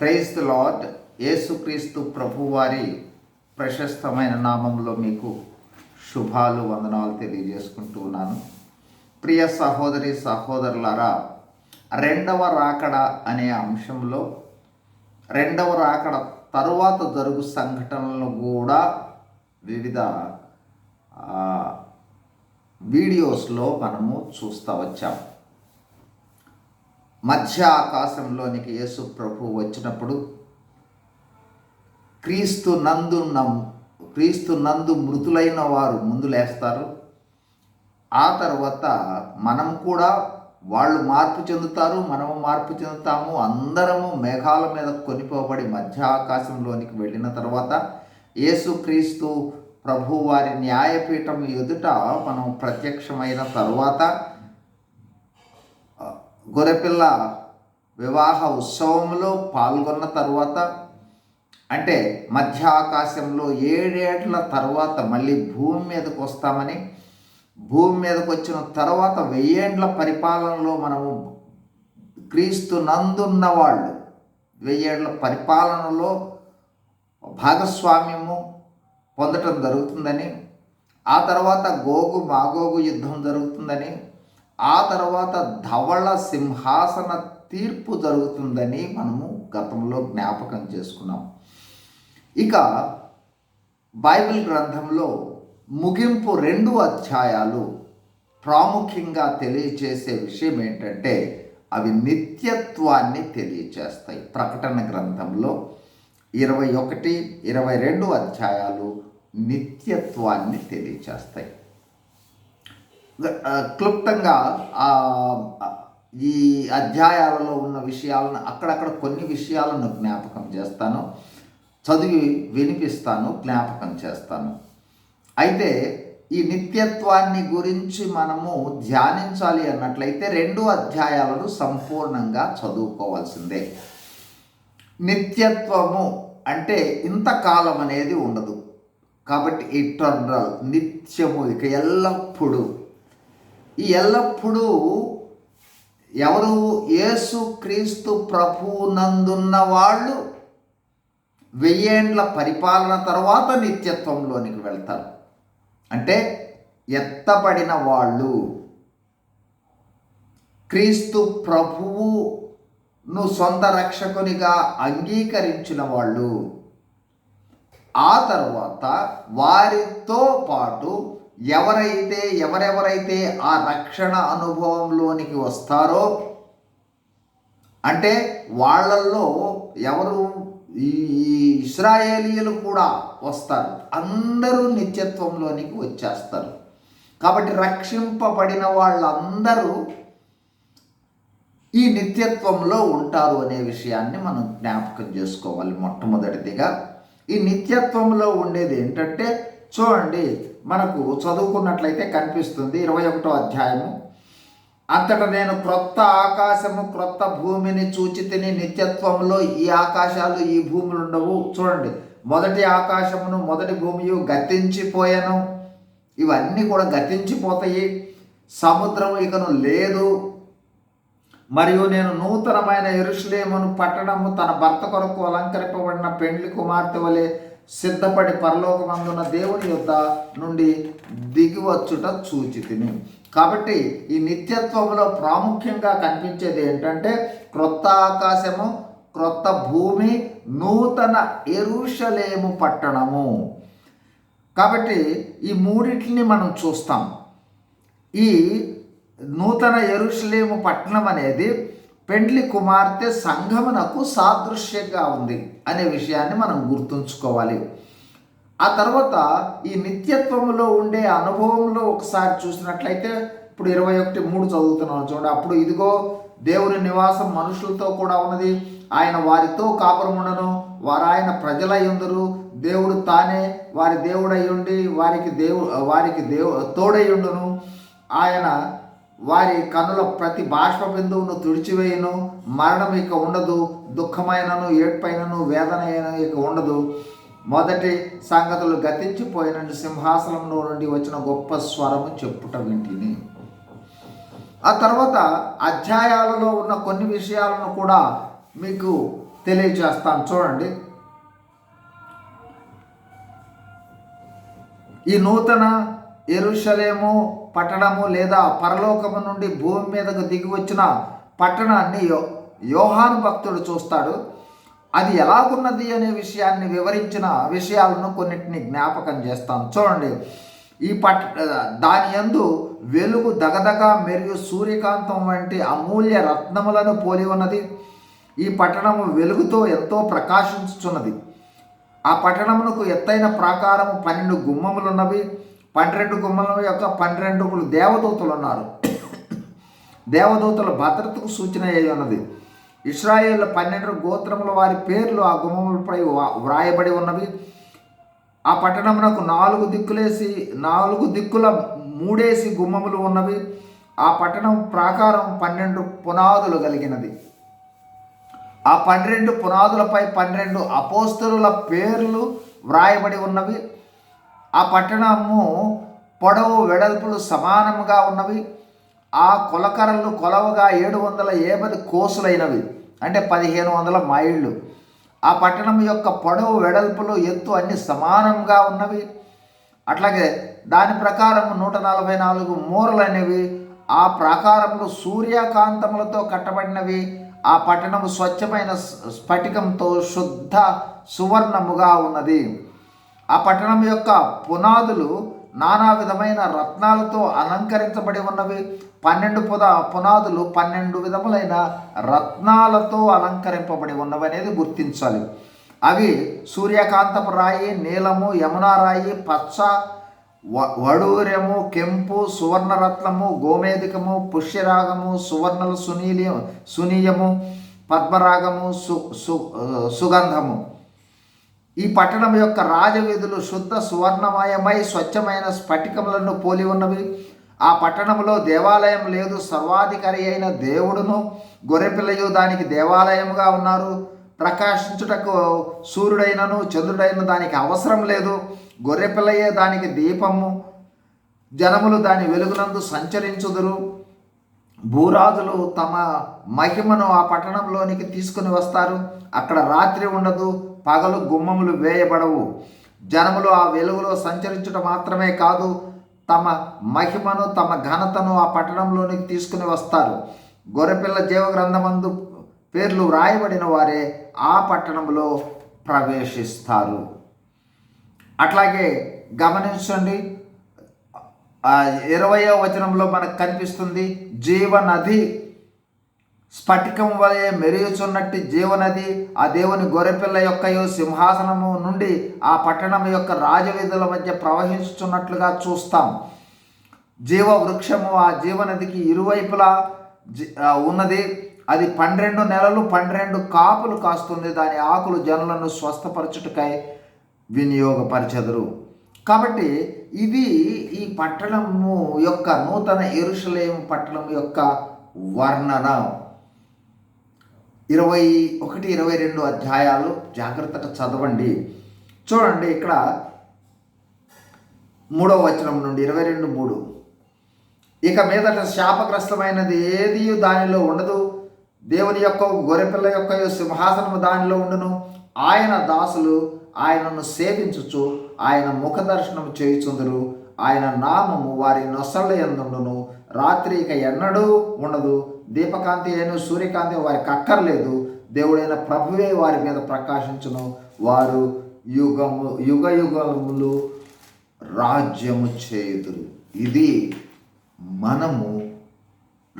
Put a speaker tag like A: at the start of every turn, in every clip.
A: Praise lord యేసుక్రీస్తు ప్రభువారి ప్రశస్తమైన నామంలో మీకు శుభాలు వందనాలు తెలియజేసుకుంటూ ఉన్నాను. ప్రియ సహోదరి సహోదరులారా రెండవ రాకడ అనే అంశంలో రెండవ రాకడ తరువాత జరుగు సంఘటనలను కూడా వివిధ వీడియోస్లో మనము చూస్తూ వచ్చాం మధ్య ఆకాశంలోనికి యేసు ప్రభు వచ్చినప్పుడు క్రీస్తు నందు నం క్రీస్తు నందు మృతులైన వారు ముందు లేస్తారు. ఆ తర్వాత మనం కూడా వాళ్ళు మార్పు చెందుతారు మనము మార్పు చెందుతాము అందరము మేఘాల మీద కొనిపోబడి మధ్య ఆకాశంలోనికి వెళ్ళిన తర్వాత యేసుక్రీస్తు ప్రభు వారి న్యాయపీఠం ఎదుట మనం ప్రత్యక్షమైన తర్వాత గొర్రెపిల్ల వివాహ ఉత్సవంలో పాల్గొన్న తర్వాత అంటే మధ్య ఆకాశంలో ఏడేళ్ళ తర్వాత మళ్ళీ భూమి మీదకు వస్తామని భూమి మీదకు వచ్చిన తర్వాత వెయ్యేండ్ల పరిపాలనలో మనము క్రీస్తు నందున్న వాళ్ళు వెయ్యేళ్ళ పరిపాలనలో భాగస్వామ్యము పొందటం జరుగుతుందని ఆ తర్వాత గోగు మాగోగు యుద్ధం జరుగుతుందని ఆ తర్వాత ధవళ సింహాసన తీర్పు జరుగుతుందని మనము గతంలో జ్ఞాపకం చేసుకున్నాం. ఇక బైబిల్ గ్రంథంలో ముగింపు రెండు అధ్యాయాలు ప్రాముఖ్యంగా తెలియచేసే విషయం ఏంటంటే అవి నిత్యత్వాన్ని తెలియచేస్తాయి. ప్రకటన గ్రంథంలో ఇరవై ఒకటి ఇరవై రెండు అధ్యాయాలు నిత్యత్వాన్ని తెలియచేస్తాయి. క్లుప్తంగా ఈ అధ్యాయాలలో ఉన్న విషయాలను అక్కడక్కడ కొన్ని విషయాలను జ్ఞాపకం చేస్తాను. చదివి వినిపిస్తాను జ్ఞాపకం చేస్తాను. అయితే ఈ నిత్యత్వాన్ని గురించి మనము ధ్యానించాలి అన్నట్లయితే రెండు అధ్యాయాలను సంపూర్ణంగా చదువుకోవాల్సిందే. నిత్యత్వము అంటే ఇంతకాలం అనేది ఉండదు. కాబట్టి ఇటర్నల్ నిత్యము ఇక ఎల్లప్పుడూ ఎల్లప్పుడూ ఎవరు యేసు క్రీస్తు ప్రభువునందున్న వాళ్ళు వెయ్యేండ్ల పరిపాలన తర్వాత నిత్యత్వంలోనికి వెళ్తారు. అంటే ఎత్తబడిన వాళ్ళు. క్రీస్తు ప్రభువును సొంత రక్షకునిగా అంగీకరించిన వాళ్ళు. ఆ తర్వాత వారితో పాటు ఎవరైతే ఎవరెవరైతే ఆ రక్షణ అనుభవంలోనికి వస్తారో అంటే వాళ్ళల్లో ఎవరు ఈ ఈ ఇస్రాయేలీయులు కూడా వస్తారు. అందరూ నిత్యత్వంలోనికి వచ్చేస్తారు. కాబట్టి రక్షింపబడిన వాళ్ళందరూ ఈ నిత్యత్వంలో ఉంటారు అనే విషయాన్ని మనం జ్ఞాపకం చేసుకోవాలి మొట్టమొదటిదిగా. ఈ నిత్యత్వంలో ఉండేది ఏంటంటే చూడండి మనకు చదువుకున్నట్లయితే కనిపిస్తుంది ఇరవై ఒకటో అధ్యాయము. అంతట నేను క్రొత్త ఆకాశము క్రొత్త భూమిని చూచి తిని నిత్యత్వంలో ఈ ఆకాశాలు ఈ భూములు ఉండవు. చూడండి మొదటి ఆకాశమును మొదటి భూమియు గతించిపోయాను. ఇవన్నీ కూడా గతించిపోతాయి. సముద్రం ఇకను లేదు. మరియు నేను నూతనమైన ఎరుషులేమును పట్టణము తన భర్త కొరకు అలంకరింపబడిన పెండ్లి కుమార్తె వలె సిద్ధపడి పరలోకమందున్న దేవుని యొక్క నుండి దిగివచ్చుట సూచితిని కాబట్టి ఈ నిత్యత్వంలో ప్రాముఖ్యంగా కనిపించేది ఏంటంటే క్రొత్త ఆకాశము క్రొత్త భూమి నూతన ఎరుషలేము పట్టణము. కాబట్టి ఈ మూడింటిని మనం చూస్తాం. ఈ నూతన ఎరుషలేము పట్టణం అనేది పెండ్లి కుమార్తె సంఘమునకు సాదృశ్యంగా ఉంది అనే విషయాన్ని మనం గుర్తుంచుకోవాలి. ఆ తర్వాత ఈ నిత్యత్వంలో ఉండే అనుభవంలో ఒకసారి చూసినట్లయితే ఇప్పుడు ఇరవై ఒకటి మూడు చదువుతున్నాం చూడండి. అప్పుడు ఇదిగో దేవుని నివాసం మనుషులతో కూడా ఉన్నది. ఆయన వారితో కాపురముండను వారు ఆయన ప్రజల ఎందరు దేవుడు తానే వారి దేవుడై ఉండి వారికి దేవు వారికి దేవు తోడై ఉండును. ఆయన వారి కనుల ప్రతి బాష్ప బిందువును తుడిచివేయను. మరణం ఇక ఉండదు. దుఃఖమైనను ఏడ్పైనను వేదన ఇక ఉండదు. మొదటి సంగతులు గతించిపోయిన సింహాసనంలో నుండి వచ్చిన గొప్ప స్వరము చెప్పుట వింటిని. ఆ తర్వాత అధ్యాయాలలో ఉన్న కొన్ని విషయాలను కూడా మీకు తెలియజేస్తాను. చూడండి. ఈ నూతన ఎరుషలేము పట్టణము లేదా పరలోకము నుండి భూమి మీదకు దిగి వచ్చిన పట్టణాన్ని యో యోహాను భక్తుడు చూస్తాడు. అది ఎలాగున్నది అనే విషయాన్ని వివరించిన విషయాలను కొన్నిటిని జ్ఞాపకం చేస్తాను. చూడండి ఈ పట్ దాని యందు వెలుగు దగదగ మరియు సూర్యకాంతం వంటి అమూల్య రత్నములను పోలి ఉన్నది. ఈ పట్టణము వెలుగుతో ఎంతో ప్రకాశించుచున్నది. ఆ పట్టణమునకు ఎత్తైన ప్రాకారము పన్నెండు గుమ్మములున్నవి. పన్నెండు గుమ్మల యొక్క పన్నెండు దేవదూతలు ఉన్నారు. దేవదూతల భద్రతకు సూచన అయి ఉన్నది? ఇస్రాయేల్ పన్నెండు గోత్రముల వారి పేర్లు ఆ గుమ్మములపై వ్రాయబడి ఉన్నవి. ఆ పట్టణమునకు నాలుగు దిక్కులేసి నాలుగు దిక్కుల మూడేసి గుమ్మములు ఉన్నవి. ఆ పట్టణం ప్రాకారం పన్నెండు పునాదులు కలిగినది. ఆ పన్నెండు పునాదులపై పన్నెండు అపోస్తరుల పేర్లు వ్రాయబడి ఉన్నవి. ఆ పట్టణము పొడవు వెడల్పులు సమానముగా ఉన్నవి. ఆ కొలకరలు కొలవగా ఏడు వందల ఏబది కోసులైనవి అంటే పదిహేను వందల మైళ్ళు. ఆ పట్టణం యొక్క పొడవు వెడల్పులు ఎత్తు అన్ని సమానంగా ఉన్నవి. అట్లాగే దాని ప్రకారం నూట నలభై నాలుగు మూరలు అనేవి ఆ ప్రాకారములు సూర్యకాంతములతో కట్టబడినవి. ఆ పట్టణము స్వచ్ఛమైన స్- స్ఫటికంతో శుద్ధ సువర్ణముగా ఉన్నది. ఆ పట్టణం యొక్క పునాదులు నానా విధమైన రత్నాలతో అలంకరించబడి ఉన్నవి. పన్నెండు పుద పునాదులు పన్నెండు విధములైన రత్నాలతో అలంకరింపబడి ఉన్నవి అనేది గుర్తించాలి. అవి సూర్యకాంతపు రాయి నీలము యమునా రాయి పచ్చ వ- వడూర్యము కెంపు సువర్ణరత్నము గోమేధికము పుష్యరాగము సువర్ణల సునీలియం సునీయము పద్మరాగము సు సు సుగంధము. ఈ పట్టణం యొక్క రాజవీధులు శుద్ధ సువర్ణమయమై స్వచ్ఛమైన స్ఫటికములను పోలి ఉన్నవి. ఆ పట్టణంలో దేవాలయం లేదు. సర్వాధికారి అయిన దేవుడును గొర్రెపిల్లయు దానికి దేవాలయముగా ఉన్నారు. ప్రకాశించుటకు సూర్యుడైనను చంద్రుడైన దానికి అవసరం లేదు. గొర్రెపిల్లయే దానికి దీపము. జనములు దాని వెలుగునందు సంచరించుదురు. భూరాజులు తమ మహిమను ఆ పట్టణంలోనికి తీసుకుని వస్తారు. అక్కడ రాత్రి ఉండదు. పగలు గుమ్మములు వేయబడవు. జనములు ఆ వెలుగులో సంచరించుట మాత్రమే కాదు తమ మహిమను తమ ఘనతను ఆ పట్టణంలోనికి తీసుకుని వస్తారు. గొర్రెపిల్ల జీవగ్రంథమందు పేర్లు వ్రాయబడిన వారే ఆ పట్టణంలో ప్రవేశిస్తారు. అట్లాగే గమనించండి ఇరవయో వచనంలో మనకు కనిపిస్తుంది జీవనది స్ఫటికం వలె మెరుగుచున్నట్టు జీవనది ఆ దేవుని గొర్రెపిల్ల యొక్క సింహాసనము నుండి ఆ పట్టణం యొక్క రాజవీధుల మధ్య ప్రవహించుచున్నట్లుగా చూస్తాం. జీవ వృక్షము ఆ జీవనదికి ఇరువైపులా జి- ఉన్నది. అది పన్నెండు నెలలు పన్నెండు కాపులు కాస్తుంది. దాని ఆకులు జనులను స్వస్థపరచుటకై వినియోగపరచెదరు. కాబట్టి ఇది ఈ పట్టణము యొక్క నూతన ఎరుషలేం పట్టణం యొక్క వర్ణన. ఇరవై ఒకటి ఇరవై రెండు అధ్యాయాలు జాగ్రత్తగా చదవండి. చూడండి ఇక్కడ మూడవ వచనం నుండి ఇరవై రెండు మూడు. ఇక మీదట శాపగ్రస్తమైనది ఏది దానిలో ఉండదు. దేవుని యొక్క గొర్రెపిల్ల యొక్క సింహాసనము దానిలో ఉండును. ఆయన దాసులు ఆయనను సేవించుచు ఆయన ముఖ దర్శనం చేయుచుందరు. ఆయన నామము వారి నొసళ్ళ ఎందుండును. రాత్రి ఇక ఎన్నడూ ఉండదు. దీపకాంతి అయిన సూర్యకాంతి వారికి అక్కర్లేదు దేవుడైన ప్రభువే వారి మీద ప్రకాశించను. వారు యుగము యుగ యుగములు రాజ్యము చేయుదురు. ఇది మనము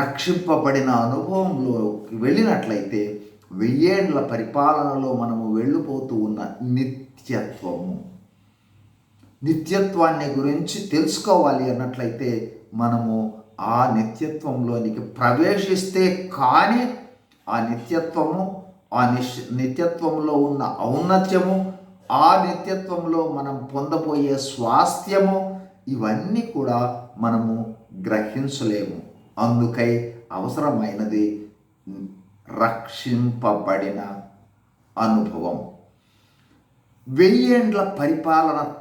A: రక్షింపబడిన అనుభవంలోకి వెళ్ళినట్లయితే వెయ్యేండ్ల పరిపాలనలో మనము వెళ్ళిపోతూ ఉన్న నిత్యత్వము. నిత్యత్వాన్ని గురించి తెలుసుకోవాలి అన్నట్లయితే మనము ఆ నిత్యత్వంలోనికి ప్రవేశిస్తే కానీ ఆ నిత్యత్వము ఆ నిశ్ నిత్యత్వంలో ఉన్న ఔన్నత్యము ఆ నిత్యత్వంలో మనం పొందబోయే స్వాస్థ్యము ఇవన్నీ కూడా మనము గ్రహించలేము. అందుకై అవసరమైనది రక్షింపబడిన అనుభవం. వెయ్యేండ్ల పరిపాలన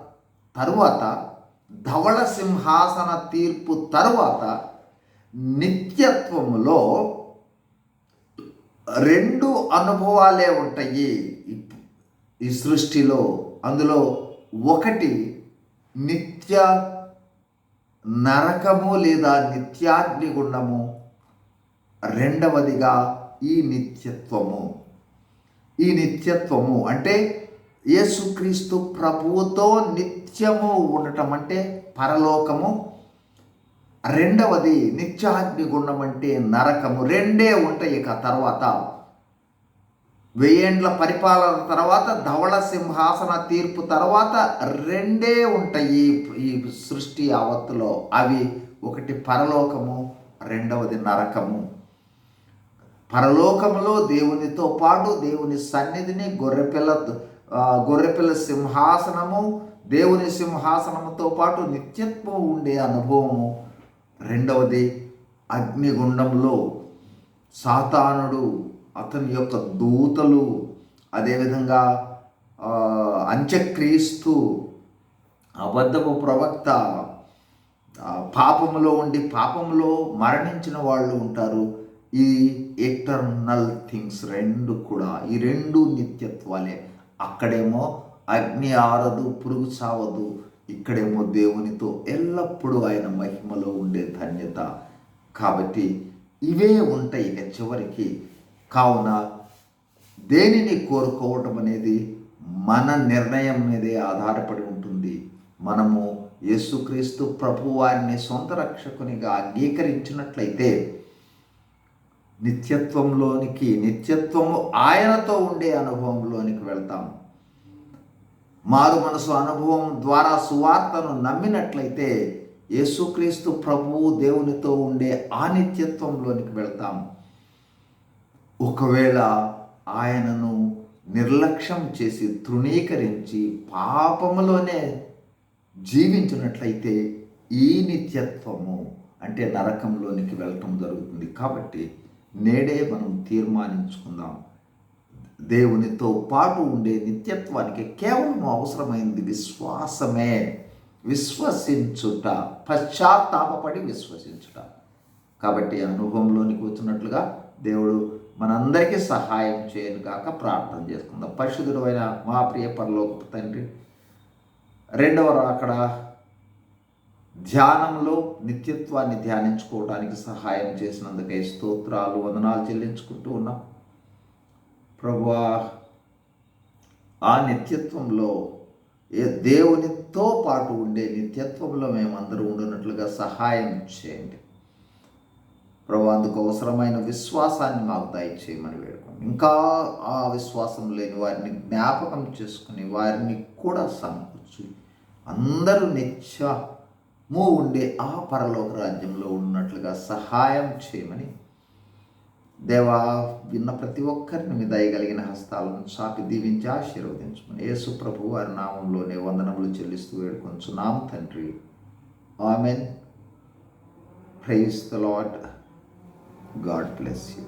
A: తరువాత ధవళ సింహాసన తీర్పు తరువాత నిత్యత్వములో రెండు అనుభవాలే ఉంటాయి ఈ- సృష్టిలో. అందులో ఒకటి నిత్య నరకము లేదా నిత్యాగ్నిగుండము రెండవదిగా ఈ నిత్యత్వము. ఈ నిత్యత్వము అంటే యేసుక్రీస్తు ప్రభువుతో నిత్యము ఉండటం అంటే పరలోకము. రెండవది నిత్యాగ్నిగుండం అంటే నరకము. రెండే ఉంటాయి ఇక తర్వాత. వెయ్యేండ్ల పరిపాలన తర్వాత ధవళ సింహాసన తీర్పు తర్వాత రెండే ఉంటాయి ఈ సృష్టి యావత్తులో. అవి ఒకటి పరలోకము రెండవది నరకము. పరలోకములో దేవునితో పాటు దేవుని సన్నిధిని గొర్రెపిల్ల గొర్రెపిల్ల సింహాసనము దేవుని సింహాసనముతో పాటు నిత్యత్వం ఉండే అనుభవము. రెండవది అగ్నిగుండంలో సాతానుడు అతని యొక్క దూతలు అదేవిధంగా అంత్యక్రీస్తు అబద్ధపు ప్రవక్త పాపములో ఉండి పాపములో మరణించిన వాళ్ళు ఉంటారు. ఈ ఎటర్నల్ థింగ్స్ రెండు కూడా ఈ రెండు నిత్యత్వాలే. అక్కడేమో అగ్ని ఆరదు పురుగు చావదు. ఇక్కడేమో దేవునితో ఎల్లప్పుడూ ఆయన మహిమలో ఉండే ధన్యత. కాబట్టి ఇవే ఉంటాయి ఇక చివరికి. కావున దేనిని కోరుకోవటం అనేది మన నిర్ణయం మీదే ఆధారపడి ఉంటుంది. మనము యేసుక్రీస్తు ప్రభు వారిని సొంత రక్షకునిగా అంగీకరించినట్లయితే నిత్యత్వంలోనికి నిత్యత్వము ఆయనతో ఉండే అనుభవంలోనికి వెళ్తాం. మారు మనసు అనుభవం ద్వారా సువార్తను నమ్మినట్లయితే యేసుక్రీస్తు ప్రభువు దేవునితో ఉండే ఆ నిత్యత్వంలోనికి వెళ్తాం. ఒకవేళ ఆయనను నిర్లక్ష్యం చేసి తృణీకరించి పాపములోనే జీవించినట్లయితే ఈ నిత్యత్వము అంటే నరకంలోనికి వెళ్ళటం జరుగుతుంది. కాబట్టి నేడే మనం తీర్మానించుకుందాం. దేవునితో పాటు ఉండే నిత్యత్వానికి కేవలం అవసరమైంది విశ్వాసమే. విశ్వసించుట పశ్చాత్తాపడి విశ్వసించుట. కాబట్టి అనుభవంలోనికి వచ్చినట్లుగా దేవుడు మనందరికీ సహాయం చేయను కాక ప్రార్థన చేసుకుందాం. పరిశుద్ధుడు మా ప్రియ పరలోక తండ్రి రెండవ అక్కడ ధ్యానంలో నిత్యత్వాన్ని ధ్యానించుకోవడానికి సహాయం చేసినందుకై స్తోత్రాలు వందనాలు చెల్లించుకుంటూ ఉన్నాం. ప్రభువా ఆ నిత్యత్వంలో ఏ దేవునితో పాటు ఉండే నిత్యత్వంలో మేమందరూ ఉండినట్లుగా సహాయం చేయండి. ప్రభు అందుకు అవసరమైన విశ్వాసాన్ని మాకు దయచేయమని వేడుకోండి ఇంకా ఆ విశ్వాసం లేని వారిని జ్ఞాపకం చేసుకుని వారిని కూడా సమకూర్చి అందరూ నిత్య మూ ఉండే ఆ పరలోక రాజ్యంలో ఉన్నట్లుగా సహాయం చేయమని దేవా విన్న ప్రతి ఒక్కరిని మీ దయగలిగిన హస్తాలను చాపి దీవించి ఆశీర్వదించమని యేసు ప్రభు వారి నామంలోనే వందనములు చెల్లిస్తూ వేడుకొంచున్నాం తండ్రి. Amen. Praise the Lord God bless you